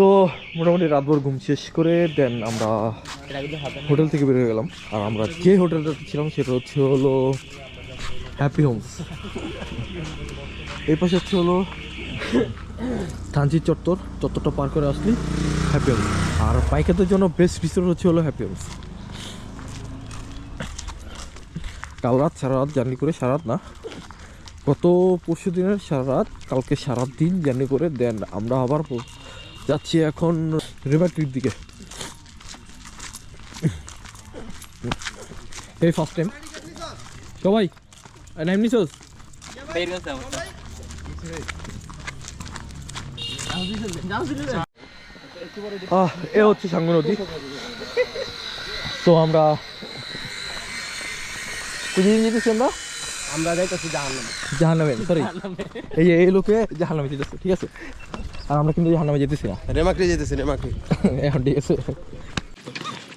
So মোটামুটি রাতভর ঘুম শেষ করে দেন আমরা হোটেল থেকে বের হয়ে গেলাম। আর আমরা যে হোটেলটাতে ছিলাম সেটা হচ্ছে হলো হ্যাপি হোমস এই পাশে হচ্ছে হলো থানচির চত্বর। চত্বরটা পার করে আসলি হ্যাপি হোমস আর পাইকারদের জন্য বেস্ট রিসোর্ট হচ্ছে হলো হ্যাপি হোমস কাল রাত, সারা রাত জার্নি করে, সারা রাত না, গত পরশু দিনের সারা রাত, কালকে সারা দিন জার্নি করে দেন। আমরা আবার যাচ্ছি এখন রিভারটির দিকে। এই ফার্স্ট টাইম সবাই নাইম নিছোস এ হচ্ছে সাঙ্গু নদী। তো আমরা কোথায় যেতেছি আমরা? আমরা যাইতেছি জাহান্নামে। জাহান্নামে সরি এই এই লোকে জাহান্নামে যেতেছে ঠিক আছে? আর আমরা কিন্তু জাহান্নামে যেতেছি না। রেমাকড়ি যেতেছি রেমাকড়ি। এখন ঠিক আছে।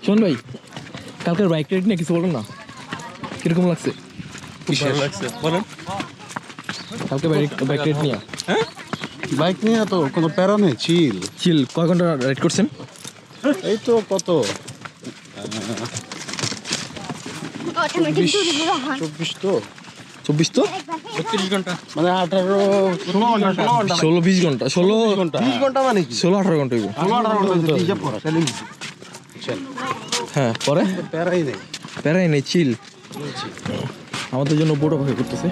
শোন ভাই কালকের বাইক রাইড নিয়ে কিছু বলুন না। কীরকম লাগছে? লাগছে? বলেন। কালকে বাইক বাইক রাইড নিয়ে। বাইক নিয়ে তো কোনো প্যারা নেই চিল চিল কয় ঘণ্টা রাইড করছেন? এই তো কত? চব্বিশ তো? চব্বিশ তো? বত্রিশ ঘণ্টা। মানে আঠারো ষোলো ঘণ্টা ষোলো বিশ ঘণ্টা ষোলো ঘণ্টা। ঘণ্টা মানে ষোলো আঠারো ঘণ্টা হ্যাঁ পরে? প্যারাই নেই। প্যারাই নেই চিল। আমাদের জন্য বড় অপেক্ষা করতেছে।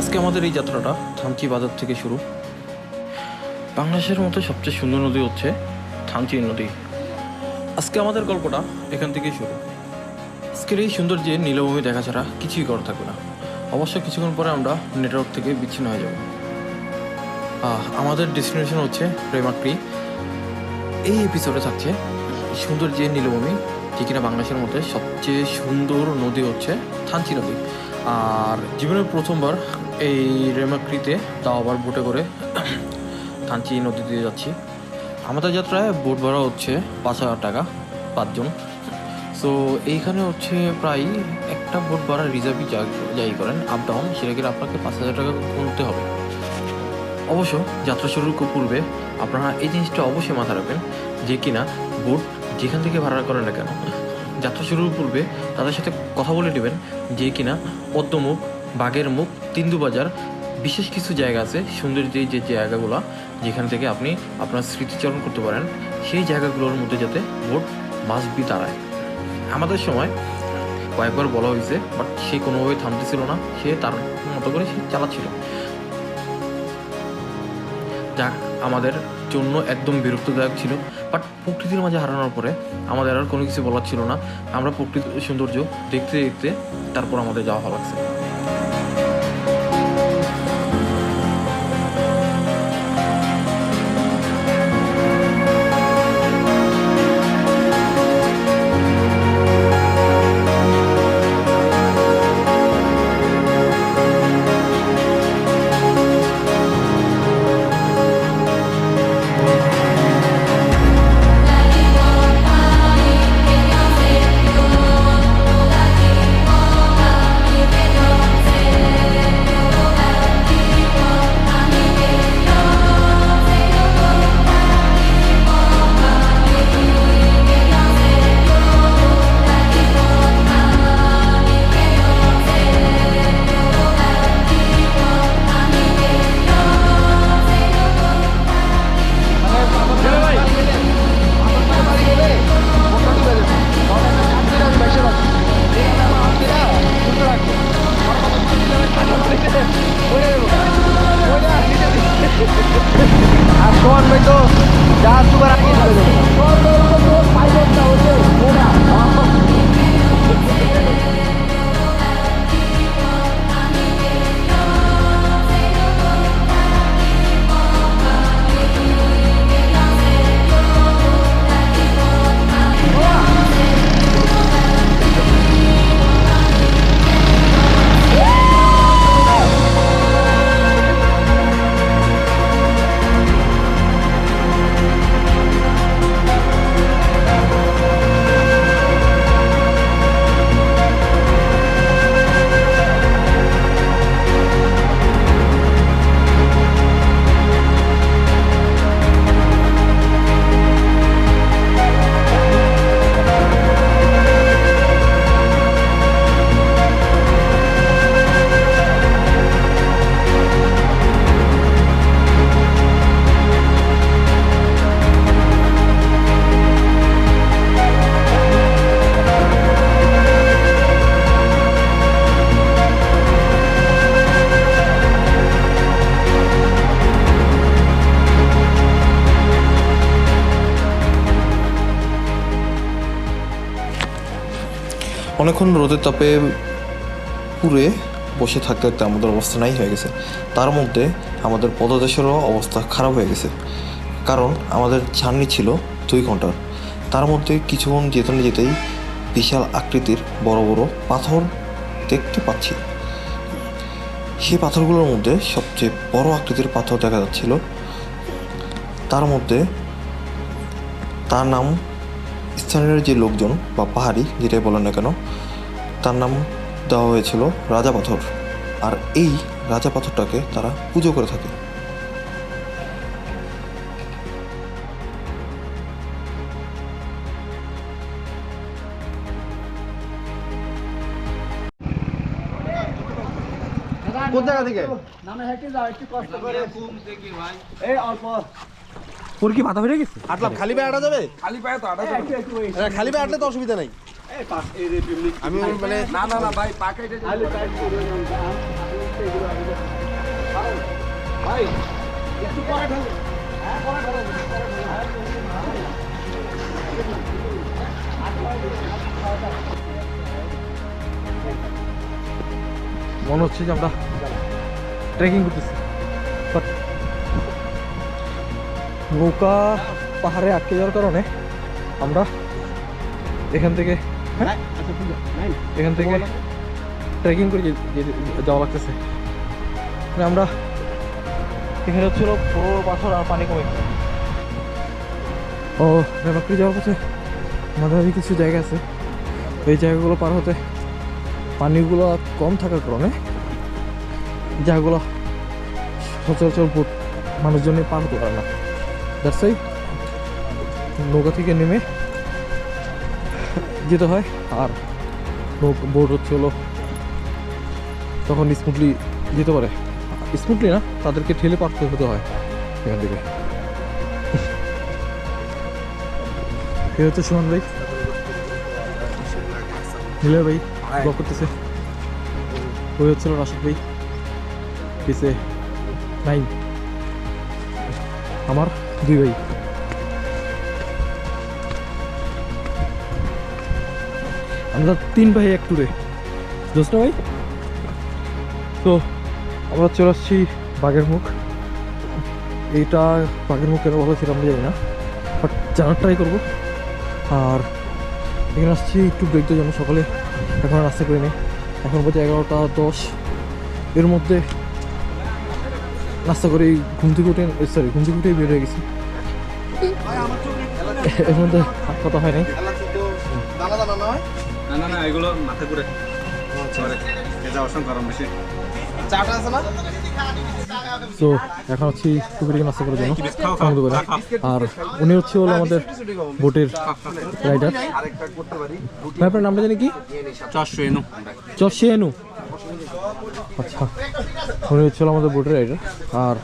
আজকে আমাদের এই যাত্রাটা থানচি বাজার থেকে শুরু। বাংলাদেশের মতো সবচেয়ে সুন্দর নদী হচ্ছে থানচি নদী। আজকে আমাদের গল্পটা এখান থেকেই শুরু। আজকের এই সুন্দর যে নীলভূমি দেখা ছাড়া কিছুই করা থাকবে না। অবশ্য কিছুক্ষণ পরে আমরা নেটওয়ার্ক থেকে বিচ্ছিন্ন হয়ে যাব। আমাদের ডেস্টিনেশন হচ্ছে প্রেমাক্রি। এই এপিসোডে থাকছে সুন্দর যে নীলভূমি, যে কিনা বাংলাদেশের মধ্যে সবচেয়ে সুন্দর নদী হচ্ছে থানচি নদী। আর জীবনের প্রথমবার এই রেমাক্রিতে তাও আবার বোটে করে থানচি নদী দিয়ে যাচ্ছি। আমাদের যাত্রায় বোট ভাড়া হচ্ছে পাঁচ হাজার টাকা পাঁচজন। সো এইখানে হচ্ছে প্রায় একটা বোট ভাড়া রিজার্ভই যাই করেন আপ ডাউন সেটা আপনাকে পাঁচ হাজার টাকা গুনতে হবে? অবশ্য যাত্রা শুরুর পূর্বে আপনারা এই জিনিসটা অবশ্যই মাথায় রাখবেন যে কিনা বোট যেখান থেকে ভাড়া করেন না কেন, যাত্রা শুরুর পূর্বে তাদের সাথে কথা বলে নেবেন যে কিনা পদ্মমুখ, বাঘের মুখ তিন্দু বাজার বিশেষ কিছু জায়গা আছে, সুন্দর যে যে জায়গাগুলো যেখান থেকে আপনি আপনার স্মৃতিচারণ করতে পারেন, সেই জায়গাগুলোর মধ্যে যাতে বোট মাছ বি দাঁড়ায় আমাদের সময় কয়েকবার বলা হয়েছে, বাট সে কোনোভাবে থামতেছিল না, সে তার মতো করে সে চালাচ্ছিল। যাক, আমাদের জন্য একদম বিরক্তদায়ক ছিল, বাট প্রকৃতির মাঝে হারানোর পরে আমাদের আর কোনো কিছু বলার ছিল না। আমরা প্রকৃতির সৌন্দর্য দেখতে দেখতে তারপর আমাদের যাওয়া ভালো লাগছে। আর সোহান ভাই তো যা সুগার আগে চলে অনেকক্ষণ রোদের তাপে পুড়ে বসে থাকতে থাকতে আমাদের অবস্থা নাই হয়ে গেছে। তার মধ্যে আমাদের পদদেশেরও অবস্থা খারাপ হয়ে গেছে। কারণ আমাদের জার্নি ছিল দুই ঘণ্টার। তার মধ্যে কিছুক্ষণ যেতে না যেতেই বিশাল আকৃতির বড় বড় পাথর দেখতে পাচ্ছি। সেই পাথরগুলোর মধ্যে সবচেয়ে বড় আকৃতির পাথর দেখা যাচ্ছিল। তার মধ্যে তার নাম স্থানীয় যে লোকজন বা পাহাড়ি যেটাই বলেন না কেন তার নাম দেওয়া হয়েছিল রাজা পাথর। আর এই রাজা পাথরটাকে তারা পুজো করে থাকে। কোন জায়গা থেকে ওর কি মাথা ফিরে গেছে? হাঁটলাম খালি পায়ে হাঁটা যাবে? খালি পায়ে তো হাঁটা যাবে। খালি পায়ে হাঁটলে তো অসুবিধা নাই। আমি মানে না না না ভাই পা কেটে মনে হচ্ছে যে আমরা ট্রেকিং করতেছি। নৌকা পাহাড়ে আটকে যাওয়ার কারণে আমরা এখান থেকে হ্যাঁ? এখান থেকে ট্রেকিং করে যাওয়া লাগতেছে। মানে আমরা এখানে হচ্ছিল বড় বড় পাথর আর পানি কমে ও রেমাক্রি যাওয়ার পথে মাঝামাঝি কিছু জায়গা আছে। এই জায়গাগুলো পার হতে পানিগুলো কম থাকার কারণে জায়গাগুলো সচরাচর বোট মানুষজনে পার হতে পারে না। দ্যাটস নৌকা থেকে নেমে যেতে হয় আর নৌকা বোট হচ্ছে হলো তখন স্মুথলি যেতে পারে। স্মুথলি না তাদেরকে ঠেলে পার হতে হয় এখান থেকে। এ হচ্ছে সুমন ভাই? নীলা ভাই ব্লগ করতেছে। ওই হচ্ছিল রাশিদ ভাই। পিছে নাইন আমার দুই ভাই। আমরা তিন ভাই, এক ট্যুরে দোস্ত ভাই? তো আমরা চলে আসছি বাঘের মুখ এইটা বাঘের মুখ কেন বলা আমরা জানি না। বাট জানার ট্রাই করব। আর এখানে আসছি একটু ব্রেক জন্য সকালে। এখন নাস্তা করিনি এখন বলছে এগারোটা দশ। এর মধ্যে নাস্তা করে ঘুম থেকে উঠে সরি ঘুম থেকে উঠেই বের হয়ে গেছি। এর মধ্যে হাত কথা হয় নাই না এগুলো মাথা তো এখন হচ্ছি টুকি থেকে নাস্তা করার জন্য সমুদ্র করে আর উনি হচ্ছে হলো আমাদের বোটের রাইডার। ভাই আপনার নামটা জানি কি? চারশো এনো। চশে এনু। আচ্ছা উনি হচ্ছিল আমাদের বোটের রাইডার আর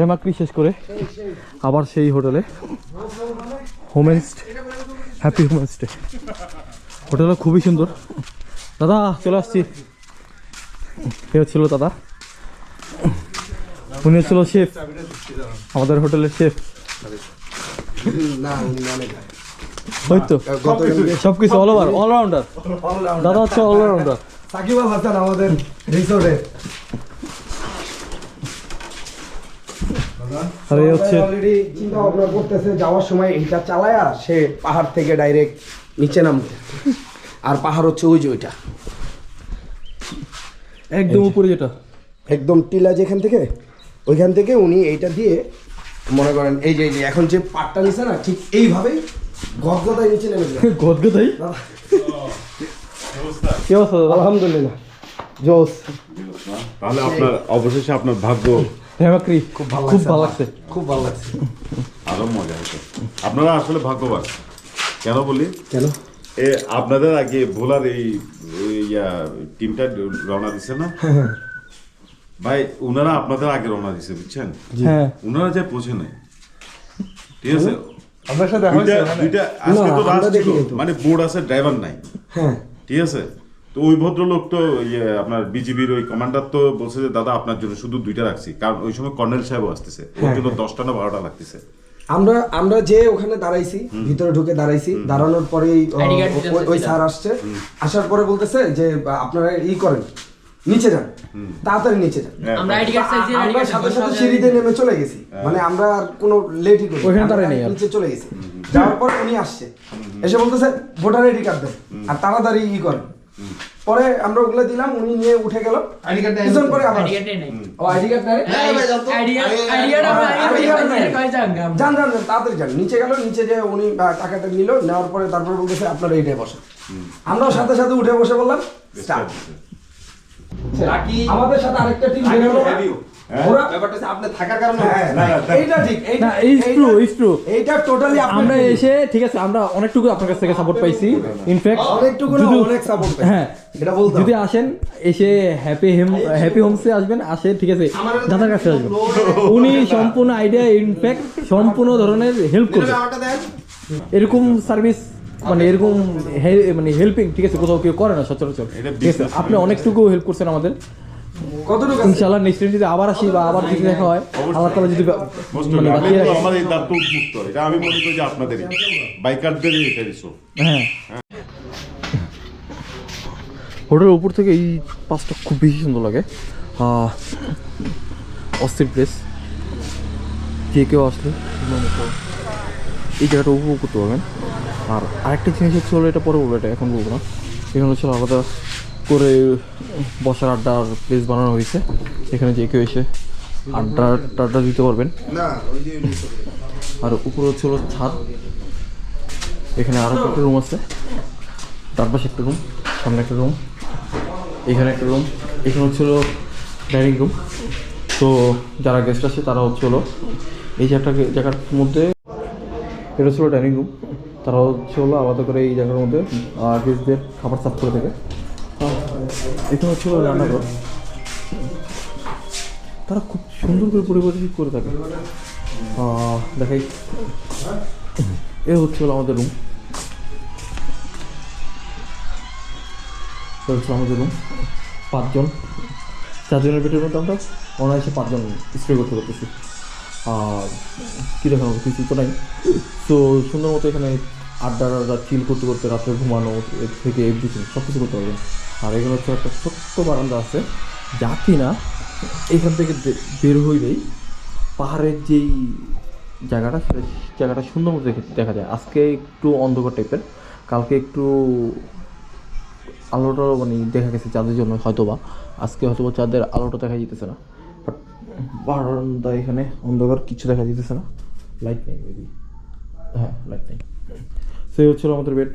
রেমাক্রি শেষ করে আবার সেই হোটেলে হোমেনস্টে হ্যাপি হোমেনস্টে হোটেলটা খুবই সুন্দর। দাদা, চলে আসছি। এ হচ্ছিল দাদা। উনি হচ্ছিল শেফ। আমাদের হোটেলের শেফ। ওই তো। সবকিছু অল ওভার অলরাউন্ডার দাদা হচ্ছে অলরাউন্ডার সাকিব হাসান আমাদের রিসোর্টে। আর এই হচ্ছে অলরেডি চিন্তা ভাবনা করতেছে যাওয়ার সময় এইটা চালায়া সে পাহাড় থেকে ডাইরেক্ট নিচে নামবে। আর পাহাড় হচ্ছে ওই যে ওইটা। একদম উপরে যেটা। একদম টিলা যেখান থেকে ওইখান থেকে উনি এইটা দিয়ে মনে করেন এই যে এই যে এখন যে পাটটা নিছে না ঠিক এইভাবেই গদগদায় নিচে নেমে যাবে গদগদাই কি অবস্থা আলহামদুলিল্লাহ। জোস। তাহলে আপনার অবশেষে আপনার ভাগ্য হেমাক্রি খুব ভালো খুব ভালো লাগছে। খুব ভালো লাগছে। আরও মজা হতো আপনারা আসলে ভাগ্যবান। কেন বলি? কেন? এ আপনাদের আগে ভোলার এই ইয়া, টিমটা রওনা দিছে না? ভাই উনারা আপনাদের আগে রওনা দিছে বুঝছেন? হ্যাঁ। উনারা যে পৌঁছে নাই। ঠিক আছে? আপনার সাথে দুইটা দুইটা আজকে তো না, রাত ছিল। মানে বোর্ড আছে ড্রাইভার নাই। হ্যাঁ। ঠিক আছে? তো ওই ভদ্রলোক তো ইয়ে আপনার বিজিবির ওই কমান্ডার তো বলছে যে দাদা আপনার জন্য শুধু দুইটা রাখছি। কারণ ওই সময় কর্নেল সাহেবও আসতেছে। ওর জন্য দশটা না বারোটা লাগতেছে। আমরা আমরা যে ওখানে দাঁড়াইছি ভিতরে ঢুকে দাঁড়াইছি দাঁড়ানোর পরেই ওই- স্যার আসছে। আসার পরে বলতেছে যে আপনারা ই করেন নিচে যান তাড়াতাড়ি নিচে যান। হ্যাঁ, আমরা আইডি কার্ড চাইছি আমরা সাথে সাথে সিঁড়িতে নেমে চলে গেছি। মানে আমরা আর কোনো লেটই করি ওইখানে দাঁড়াই নেই। নিচে চলে গেছি। যাওয়ার পর উনি আসছে। এসে বলতেছে ভোটার আইডি কার্ড দেন। আর তাড়াতাড়ি ই করেন। পরে আমরা ওগুলো দিলাম উনি নিয়ে উঠে গেল। আইডি কার্ড কিছুক্ষণ পরে আবার আইডি কার্ড নাই। ও আইডি কার্ড নাই? আইডি আইডি কার্ড আমরা আইডি কার্ড নাই। কয় জায়গা যান যান যান, তাড়াতাড়ি যান। নিচে গেল নিচে যে উনি টাকাটা নিল নেওয়ার পরে তারপরে বলতেছে আপনারা এইটাই বসেন। আমরাও সাথে সাথে উঠে বসে বললাম স্টার্ট। আমাদের সাথে আরেকটা টিম বের হলো ওরা আপনি থাকার কারণে হ্যাঁ, এইটা ঠিক এইটা না ইজ ট্রু ইজ ট্রু এইটা টোটালি আমরা এসে ঠিক আছে আমরা অনেকটুকু আপনার কাছ থেকে সাপোর্ট পাইছি। ইনফ্যাক্ট অনেকটুকু অনেক support হ্যাঁ যদি আসেন এসে হ্যাপি হেম হ্যাপি হোমসে আসবেন আসে ঠিক আছে দাদার কাছে আসবেন। উনি সম্পূর্ণ আইডিয়া ইনফ্যাক্ট সম্পূর্ণ ধরনের হেল্প করবে এরকম সার্ভিস মানে এরকম মানে হেল্পিং ঠিক আছে কোথাও কেউ করে না সচরাচর। ঠিক আছে আপনি অনেকটুকু হেল্প করছেন আমাদের। কতটুকু ইনশাআল্লাহ নেক্সট টাইম যদি আবার আসি বা আবার যদি দেখা হয় আল্লাহ তালা যদি মানে of- আমি তো রাখে আমার দাঁত মুক্ত এটা আমি মনে করি যে আপনাদেরই। বাইকারদেরই এটা ইস্যু হ্যাঁ। হোটেলের উপর থেকে এই পাঁচটা খুব বেশি সুন্দর লাগে। অস্থির প্লেস কে কেউ আসলে এই জায়গাটা উপভোগ করতে পারবেন। আর আরেকটা জিনিস হচ্ছে হলো এটা পরে বলব এটা এখন বলব না। এখানে হচ্ছে আলাদা করে বসার আড্ডার প্লেস বানানো হয়েছে। এখানে যে কেউ এসে আড্ডা টাড্ডা দিতে পারবেন। আর উপরে হচ্ছে হলো ছাদ। এখানে আরও একটা রুম আছে। তার পাশে একটা রুম সামনে একটা রুম এখানে একটা রুম এখানে হচ্ছে হলো ডাইনিং রুম তো যারা গেস্ট আছে তারা হচ্ছে হলো এই জায়গাটা জায়গার মধ্যে এটা হচ্ছে ডাইনিং রুম তারা হচ্ছে হলো আলাদা করে এই জায়গার মধ্যে গেস্টদের খাবার সার্ভ করে থাকে। এখানে হচ্ছে রান্নাঘর তারা খুব সুন্দর করে পরিবর্তন করে থাকে। দেখাই। এ হচ্ছে হলো আমাদের রুম এটা হচ্ছে আমাদের রুম পাঁচজন। চারজনের বেডের মধ্যে আমরা অনায়াসে পাঁচজন স্প্রে করতে পারতেছি। আর কী দেখানো কিছু তো নাই। তো সুন্দর মতো এখানে আড্ডা আড্ডা চিল করতে করতে রাত্রে ঘুমানো থেকে এভরিথিং সব কিছু করতে পারবেন। আর এখানে হচ্ছে একটা ছোট্ট বারান্দা আছে। যা কি না এখান থেকে বের হইলেই পাহাড়ের যেই জায়গাটা, সেটা জায়গাটা সুন্দর মতো দেখে- দেখা যায়। আজকে একটু অন্ধকার টাইপের। কালকে একটু আলোটা মানে দেখা গেছে চাঁদের জন্য হয়তো বা আজকে হয়তো বা চাঁদের আলোটা দেখা যেতেছে না। বাট বারান্দা এখানে অন্ধকার কিছু দেখা যেতেছে না। লাইট নেই হ্যাঁ লাইট নেই। সেই হচ্ছিল আমাদের বেড